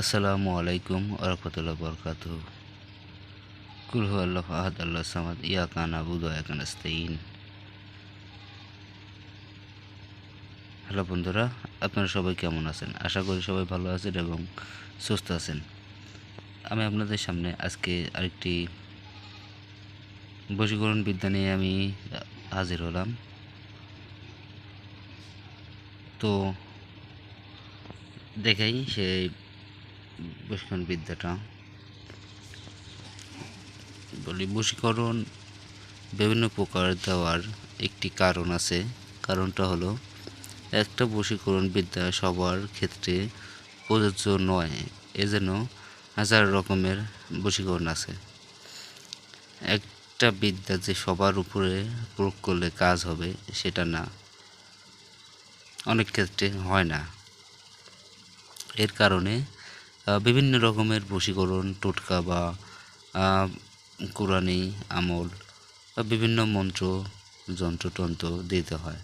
আসসালামু আলাইকুম আরহামতুল্লাহ বরকাত কুল হু আল্লাহ আহাদ আল্লাহ সামাদ ইয়া কান আবুদ হ্যালো বন্ধুরা, আপনারা সবাই কেমন আছেন? আশা করি সবাই ভালো আছেন এবং সুস্থ আছেন। আমি আপনাদের সামনে আজকে আরেকটি বশীকরণ বিদ্যা নিয়ে আমি হাজির হলাম। তো, দেখাই সেই বশীকরণ বিদ্যাটা বলি, বশীকরণ বিভিন্ন প্রকার দেওয়ার একটি কারণ আছে। কারণটা হলো, একটা বশীকরণ বিদ্যা সবার ক্ষেত্রে প্রযোজ্য নয় এজন্য হাজার রকমের বশীকরণ আছে। একটা বিদ্যা যে সবার উপরে প্রয়োগ করলে কাজ হবে, সেটা না। অনেক ক্ষেত্রে হয় না। এর কারণে বিভিন্ন রকমের বশীকরণ, টোটকা বা কোরআনি আমল বা বিভিন্ন মন্ত্র যন্ত্রতন্ত্র দিতে হয়।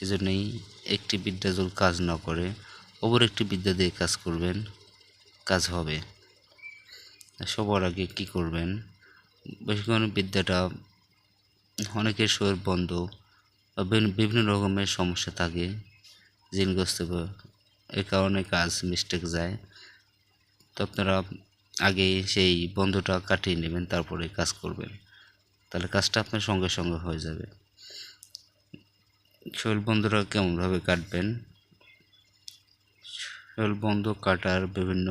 এজন্যই একটি বিদ্যা যদি কাজ না করে, অপর একটি বিদ্যা দিয়ে কাজ করবেন, কাজ হবে। সবার আগে কি করবেন? বশীকরণ বিদ্যাটা অনেকের শরীর বন্ধ বা বিভিন্ন- রকমের সমস্যা থাকে, জিনগ্রস্ত এর কারণে কাজ মিস্টেক যায়। তো আপনারা আগে সেই বন্ধটা কাটিয়ে নেবেন, তারপরে কাজ করবেন। তাহলে কাজটা আপনার সঙ্গে সঙ্গে হয়ে যাবে। শৈল বন্ধুরা কেমনভাবে কাটবেন? শৈল বন্ধ কাটার বিভিন্ন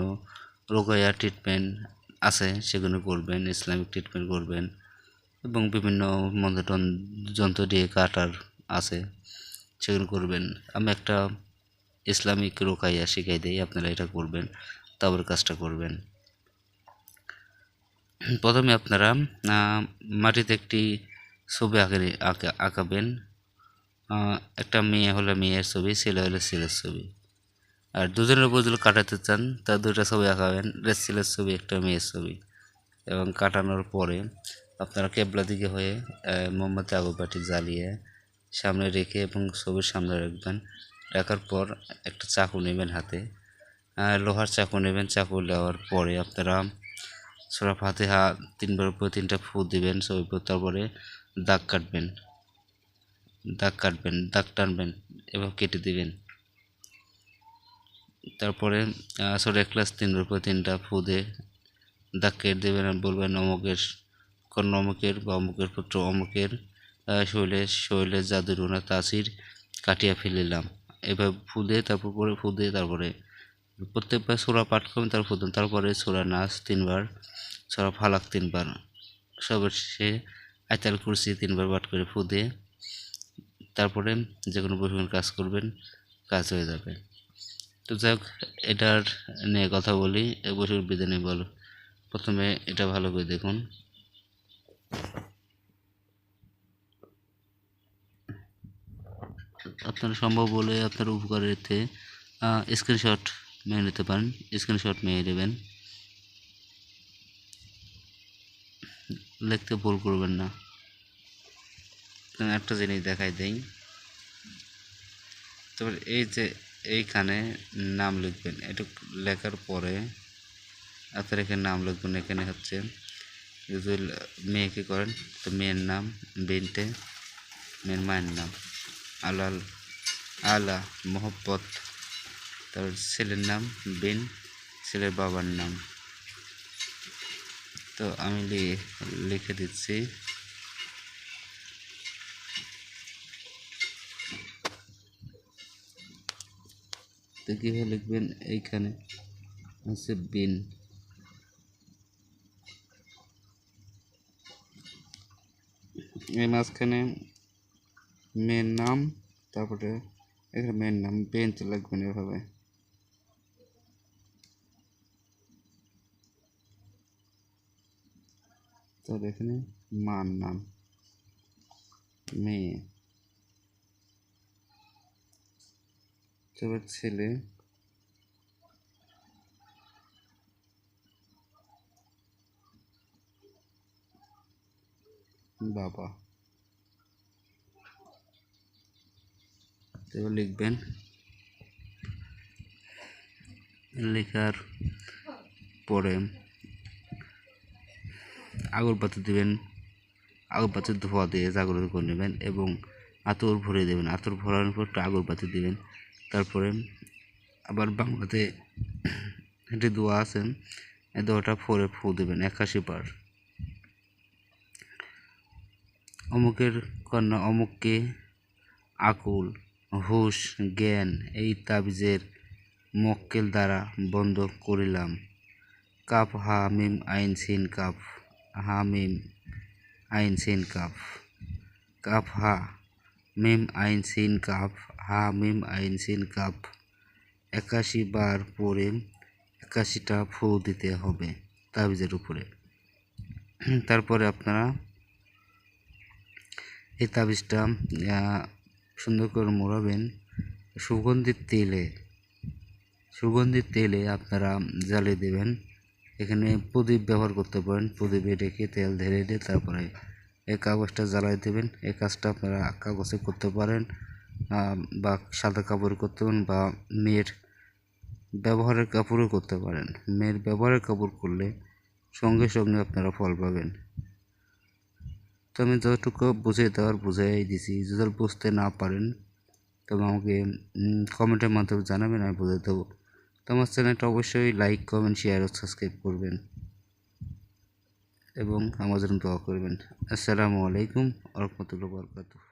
রোগায়া ট্রিটমেন্ট আছে, সেগুলো করবেন, ইসলামিক ট্রিটমেন্ট করবেন, এবং বিভিন্ন মন্ত্রটন যন্ত্র দিয়ে কাটার আছে, সেগুলো করবেন। আমি একটা ইসলামিক রোকাইয়া শিখাই দিই, আপনারা এটা করবেন। তারপর কাজটা করবেন। প্রথমে আপনারা মাটিতে একটি ছবি আঁকে আঁকা, আঁকাবেন। একটা মেয়ে হলে মেয়ের ছবি, ছেলে হলে ছেলের ছবি। আর দুজনের উপর যদি কাটাতে চান, তা দুটা ছবি আঁকাবেন ছেলের ছবি, একটা মেয়ের ছবি। এবং কাটানোর পরে আপনারা কেবলা দিকে হয়ে মোমবাতি, আগরবাতি জ্বালিয়ে সামনে রেখে এবং ছবির সামনে রাখবেন। রাখার পর একটা চাকু নেবেন হাতে। লোহার চাকু নেবেন, চাকু নেওয়ার পরে আপনারা সোরা ফাতেহা তিনবার উপরে তিনটা ফু দিবেন উপর তারপরে দাগ কাটবেন দাগ কাটবেন, দাগ টানবেন এবার কেটে দিবেন। তারপরে এক ক্লাস তিনবার উপরে তিনটা ফু দিয়ে দাগ কেটে দেবেন আর বলবেন অমুকের কন্যা অমুকের বা অমুকের পুত্র অমুকের শৈলে শৈলে জাদুরুনা তাসির কাটিয়া ফেলিলাম। এভাবে ফু দিয়ে তারপর পরে ফু দিয়ে তারপরে প্রত্যেকবার সোরা পাঠ করবেন, তারপর ফু দেন। তারপরে সোরা নাচ তিনবার, সোরা ফালাক তিনবার। সবার শেষে আয়তাল কুরসি তিনবার পাঠ করে ফু তারপরে যে কোনো বসুন কাজ করবেন, কাজ হয়ে যাবে। তো যাই হোক, এটার নিয়ে কথা বলি বসুর বিধে নিয়ে বলো। প্রথমে এটা ভালো করে দেখুন। আপনার সম্ভব বলে আপনার উপকারেতে স্ক্রিনশট মেরে নিতে পারেন। স্ক্রিনশট মেরে নেবেন লিখতে ভুল করবেন না। একটা জিনিস দেখাই দেই। তারপর এই যে এইখানে নাম লিখবেন। এটা লেখার পরে আপনার এখানে নাম লিখবেন। এখানে হচ্ছে যদি মেয়েকে করেন, তো মেয়ের নাম, বিনতে, মেয়ের মায়ের নাম। আলাল, আলা, মোহব্বত। তারপর ছেলের নাম বিন, ছেলের বাবার নাম। তো আমি লিখে দিচ্ছি। তো কীভাবে লিখবেন? এইখানে হচ্ছে বিন। এই মাঝখানে মেয়ের নাম, তারপরে এখানে মেয়ের নাম বেঞ্চ লিখবেন এভাবে। তাহলে এখানে মার নাম মেয়ে। তারপর ছেলে। বাবা। এবার লিখবেন। লেখার পরে আগরবাতি দিবেন আগরবাতির ধোয়া দিয়ে জাগরণ করে নেবেন এবং আতর ভরে দেবেন। আতর ভরানোর পর একটা আগরবাতি দিবেন। তারপরে আবার বাংলাতে একটি দোয়া আছেন এই দোয়াটা ফোরে ফু দেবেন, একাশি বার। অমুকের কন্যা অমুককে আকুল, হুশ, জ্ঞান এই তাবিজের মক্কেল দ্বারা বন্ধ করিলাম। কাপ হা মিম আইন সিন কাপ। হা মিম আইন সিন কাপ কাপ হা, মিম আইন সিন কাপ হা, মিম আইন সিন কাপ একাশি বার পরে একাশিটা ফু দিতে হবে তাবিজের উপরে। তারপরে আপনারা এই তাবিজটা সুন্দর করে মোড়াবেন সুগন্ধির তেলে। সুগন্ধির তেলে আপনারা জ্বালিয়ে দেবেন। এখানে প্রদীপ ব্যবহার করতে পারেন। প্রদীপে রেখে তেল ধরে দিয়ে তারপরে এই কাগজটা জ্বালাই দেবেন। এই কাজটা আপনারা কাগজে করতে পারেন বা সাদা কাপড় করতে পারেন, বা মেয়ের ব্যবহারের কাপড়ও করতে পারেন। মেয়ের ব্যবহারের কাপড় করলে সঙ্গে সঙ্গে আপনারা ফল পাবেন। তো আমি যতটুকু বুঝে দেওয়ার বুঝাই দিছি। যদি বুঝতে না পারেন, তবে আমাকে কমেন্টের মাধ্যমে জানাবেন, আমি বুঝে দেবো। আমার চ্যানেলটা অবশ্যই লাইক কমেন্ট শেয়ার ও সাবস্ক্রাইব করবেন। এবং আমাদের দোয়া করবেন। আসসালামু আলাইকুম রহমতুল্লাহ বরকাতুহ।